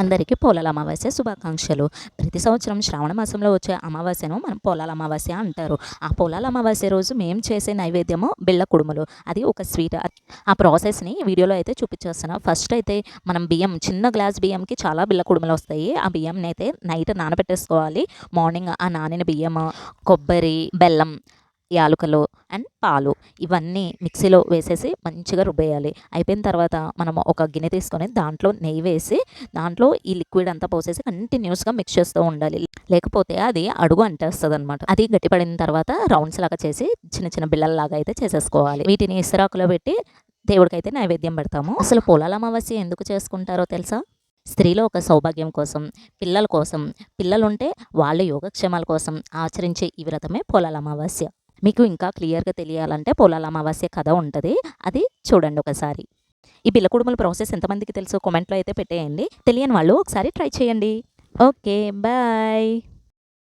అందరికీ పోలాల అమావాస్య శుభాకాంక్షలు. ప్రతి సంవత్సరం శ్రావణ మాసంలో వచ్చే అమావాస్యను మనం పోలాల అమావాస్య అంటారు. ఆ పోలాల అమావాస్య రోజు మేము చేసే నైవేద్యము బిళ్ళ కుడుములు. అది ఒక స్వీట్ ఆ ప్రాసెస్ని వీడియోలో అయితే చూపించేస్తున్నా. ఫస్ట్ అయితే మనం బియ్యం చిన్న గ్లాస్ బియ్యంకి చాలా బిళ్ళ కుడుములు వస్తాయి. ఆ బియ్యంని అయితే నైట్ నానబెట్టేసుకోవాలి. మార్నింగ్ ఆ నానిన బియ్యం కొబ్బరి బెల్లం యాలకులు అండ్ పాలు ఇవన్నీ మిక్సీలో వేసేసి మంచిగా రుబ్బేయాలి. అయిపోయిన తర్వాత మనం ఒక గిన్నె తీసుకొని దాంట్లో నెయ్యి వేసి దాంట్లో ఈ లిక్విడ్ అంతా పోసేసి కంటిన్యూస్గా మిక్స్ చేస్తూ ఉండాలి. లేకపోతే అది అడుగు అంటేస్తుంది అనమాట అది గట్టిపడిన తర్వాత రౌండ్స్ లాగా చేసి చిన్న చిన్న బిళ్ళల్లాగా అయితే చేసేసుకోవాలి. వీటిని ఇసురాకులో పెట్టి దేవుడికైతే నైవేద్యం పెడతాము. అసలు పొలాల అమావాస్య ఎందుకు చేసుకుంటారో తెలుసా? స్త్రీలో ఒక సౌభాగ్యం కోసం పిల్లల కోసం పిల్లలుంటే వాళ్ళ యోగక్షేమాల కోసం ఆచరించే ఈ వ్రతమే పొలాల అమావాస్య. మీకు ఇంకా క్లియర్గా తెలియాలంటే పొలాల అమావాస్య కథ ఉంటుంది. అది చూడండి ఒకసారి. ఈ పిల్ల కుడుముల ప్రాసెస్ ఎంతమందికి తెలుసు కామెంట్లో అయితే పెట్టేయండి. తెలియని వాళ్ళు ఒకసారి ట్రై చేయండి. Okay bye.